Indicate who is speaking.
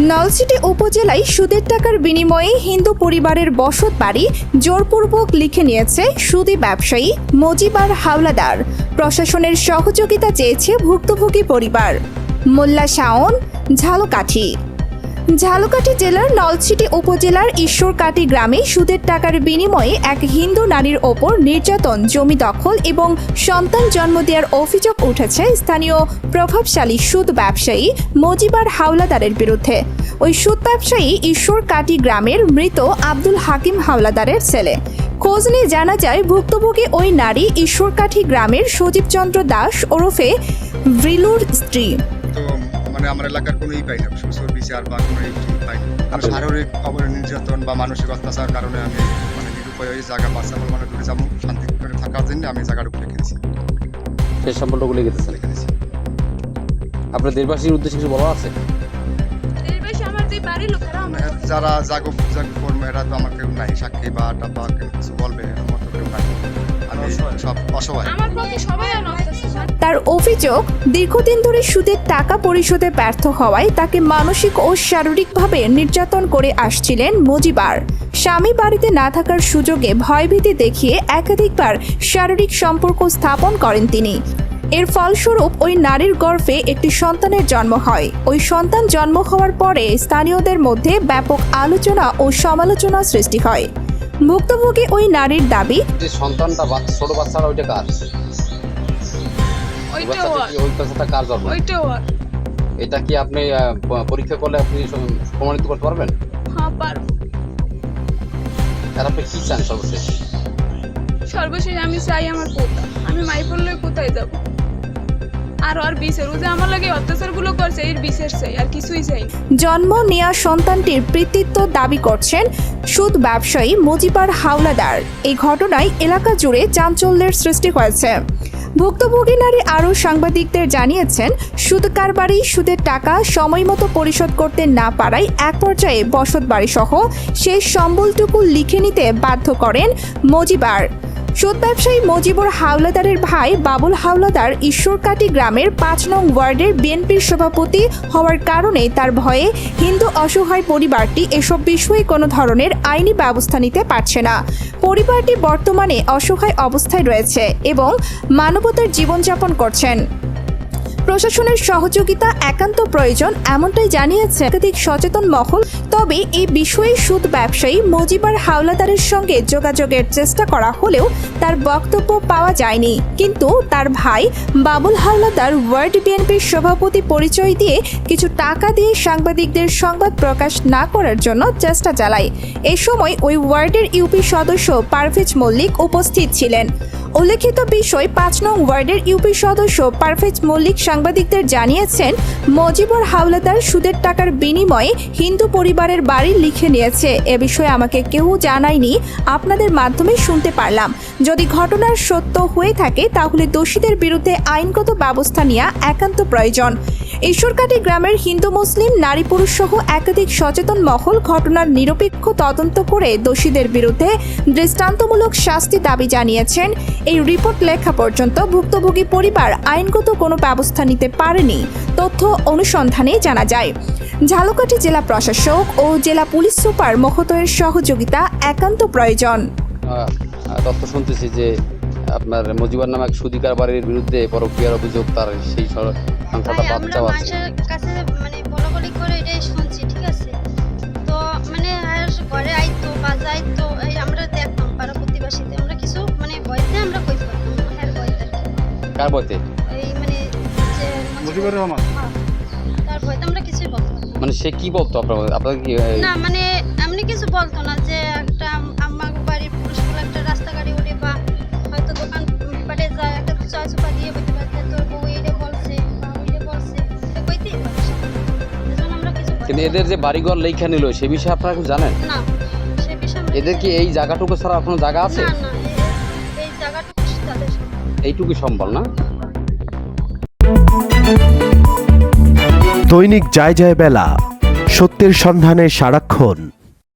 Speaker 1: নলছিটি উপজেলায় সুদের টাকার বিনিময়ে হিন্দু পরিবারের বসত বাড়ি জোরপূর্বক লিখে নিয়েছে সুদী ব্যবসায়ী মজিবার হাওলাদার। প্রশাসনের সহযোগিতা চেয়েছে ভুক্তভোগী পরিবার। মোল্লা শাওন, ঝালকাঠি। ঝালকাঠি জেলার নলছিটি উপজেলার ঈশ্বরকাটি গ্রামে সুদের টাকার বিনিময়ে এক হিন্দু নারীর ওপর নির্যাতন, জমি দখল এবং সন্তান জন্ম দেওয়ার অভিযোগ উঠেছে স্থানীয় প্রভাবশালী সুদ ব্যবসায়ী মজিবার হাওলাদারের বিরুদ্ধে। ওই সুদ ব্যবসায়ী ঈশ্বরকাটি গ্রামের মৃত আব্দুল হাকিম হাওলাদারের ছেলে। খোঁজ নিয়ে জানা যায়, ভুক্তভোগী ওই নারী ঈশ্বরকাঠি গ্রামের সজীবচন্দ্র দাস ওরফে ভ্রিলুর স্ত্রী।
Speaker 2: মানে আমার এলাকার কোনো ই পাই না বিচার বা কোনো ই পাই না শারীরিক নির্যাতন বা মানসিক অত্যাচার কারণে আমি মানে নিরুপায় হয়ে জায়গা বাঁচানোর মানে দূরে যাব শান্তি করে থাকার জন্য আমি জায়গার উপরে রেখেছি
Speaker 3: সেই সম্পর্কগুলো গেতেছেন
Speaker 2: রেখেছি
Speaker 3: আপনার দেশবাসীর উদ্দেশ্যে কিছু বলা আছে?
Speaker 4: আমার আমার
Speaker 2: যারা জাগো পূজা কর্মে এরা তো আমার কেউ নাই সাক্ষী বা কেউ কিছু বলবে এর মতো কেউ নাই।
Speaker 1: তার অভিযোগ দীর্ঘদিন ধরে সুদের টাকা পরিশোধে ব্যর্থ হওয়ায় তাকে মানসিক ও শারীরিকভাবে নির্যাতন করে আসছিলেন মজিবার। স্বামী বাড়িতে না থাকার সুযোগে ভয়ভীতি দেখিয়ে একাধিকবার শারীরিক সম্পর্ক স্থাপন করেন তিনি। এর ফলস্বরূপ ওই নারীর গর্ভে একটি সন্তানের জন্ম হয়। ওই সন্তান জন্ম হওয়ার পরে স্থানীয়দের মধ্যে ব্যাপক আলোচনা ও সমালোচনা সৃষ্টি হয়। ভুক্তভোগী ওই নারীর দাবি।
Speaker 3: যে সন্তানটা ছোট বাচ্চারা ওইটা কার? ওই বাচ্চাটা কার জন্ম?
Speaker 4: ওইটাও
Speaker 3: এটা কি আপনি পরীক্ষা করলে আপনি প্রমাণিত করতে পারবেন?
Speaker 4: হ্যাঁ পারব।
Speaker 3: আর আপনি কি চান সর্বশেষ?
Speaker 4: সর্বশেষ আমি চাই আমার পোতা। আমি মাই পড়লে কোথায় যাব। আর আর বিচার ও যে আমার লাগে করছে, এর আর কিছুই
Speaker 1: জন্ম নেওয়া সন্তানটির কৃতিত্ব দাবি করছেন সুদ ব্যবসায়ী মুজিবার হাওলাদার। এই ঘটনায় এলাকা জুড়ে চাঞ্চল্যের সৃষ্টি হয়েছে। ভুক্তভোগী নারী আরও সাংবাদিকদের জানিয়েছেন, সুদ কারবারি, সুদের টাকা সময়মতো পরিশোধ করতে না পারায় এক পর্যায়ে বসত বাড়ি সহ সেই সম্বলটুকু লিখে নিতে বাধ্য করেন মজিবার সুদ ব্যবসায়ী মজিবুর হাওলাদারের ভাই বাবুল হাওলাদার ঈশ্বরকাটি গ্রামের পাঁচ নং ওয়ার্ডের বিএনপির সভাপতি হওয়ার কারণে তার ভয়ে হিন্দু অসহায় পরিবারটি এসব বিষয়ে কোনো ধরনের আইনি ব্যবস্থা নিতে পারছে না। পরিবারটি বর্তমানে অসহায় অবস্থায় রয়েছে এবং মানবতার জীবনযাপন করছেন। প্রশাসনের সহযোগিতা একান্ত প্রয়োজন, এমনটাই জানিয়েছে একাধিক সচেতন মহল। তবে এই বিষয়ে সুদ ব্যবসায়ী মজিবার হাওলাদারের সঙ্গে যোগাযোগের চেষ্টা করা হলেও তার বক্তব্য পাওয়া যায়নি। কিন্তু তার ভাই বাবুল হাওলাদার ওয়ার্ড বিএনপির সভাপতি পরিচয় দিয়ে কিছু টাকা দিয়ে সাংবাদিকদের সংবাদ প্রকাশ না করার জন্য চেষ্টা চালায়। এ সময় ওই ওয়ার্ডের ইউপি সদস্য পারভেজ মল্লিক উপস্থিত ছিলেন। উল্লেখিত বিষয়, পাঁচ নং ওয়ার্ডের ইউপি সদস্য পারভেজ মল্লিক সাংবাদিকদের জানিয়েছেন, মজিবর হাওলাদার সুদের টাকার বিনিময়ে হিন্দু পরিবারের বাড়ি লিখে নিয়েছে। এ বিষয়ে আমাকে কেউ জানায়নি। আপনাদের মাধ্যমে শুনতে পারলাম। যদি ঘটনার সত্য হয়ে থাকে, তাহলে দোষীদের বিরুদ্ধে আইনগত ব্যবস্থা নেওয়া একান্ত প্রয়োজন। ঈশ্বরকাটি গ্রামের হিন্দু মুসলিম, নারী পুরুষ সহ একাধিক সচেতন মহল ঘটনার নিরপেক্ষ তদন্ত করে দোষীদের বিরুদ্ধে দৃষ্টান্তমূলক শাস্তি দাবি জানিয়েছেন। এই রিপোর্ট লেখা পর্যন্ত ভুক্তভোগী পরিবার আইনগত কোনো ব্যবস্থা নিতে পারেনি, তথ্য অনুসন্ধানে জানা যায়। ঝালকাঠি জেলা প্রশাসক ও জেলা পুলিশ সুপার মহোদয়ের সহযোগিতা একান্ত প্রয়োজন।
Speaker 3: তথ্য শুনতেছি যে আপনার মজিবার নামে এক সুদিকার বাড়ির বিরুদ্ধে পরক্রিয়ার অভিযোগ তার সেই সংখ্যাটা
Speaker 5: ভাই, আমরা
Speaker 3: আছে।
Speaker 5: কাছে মানে বলাবলি করে এটাই শুনছি ঠিক আছে? তো মানে ঘরে আইতো বাজা আইতো এই আমরা দেখতাম পাড়া প্রতিবাসীতে আমরা কিছু মানে ভয়তে আমরা কই হ্যাঁ ভয়তে
Speaker 3: কার বইতে
Speaker 5: এই মানে যে
Speaker 2: মুজিবুর রহমান।
Speaker 5: হ্যাঁ, তার ভয়তে আমরা কিছুই বলতাম
Speaker 3: মানে সে কি বলতো আপনার আপনার কি
Speaker 5: না মানে এমনি কিছু বলতো না
Speaker 3: কিন্তু এদের যে বাড়িঘর লেখা নিল সে বিষয়ে আপনারা কিছু জানেন?
Speaker 5: না সে বিষয়ে আমরা
Speaker 3: এদের কি এই জায়গাটুকু ছাড়া আপনার জায়গা আছে। এইটুকু সম্ভব না?
Speaker 6: দৈনিক যায় যায় বেলা সত্যের সন্ধানে সারাক্ষণ।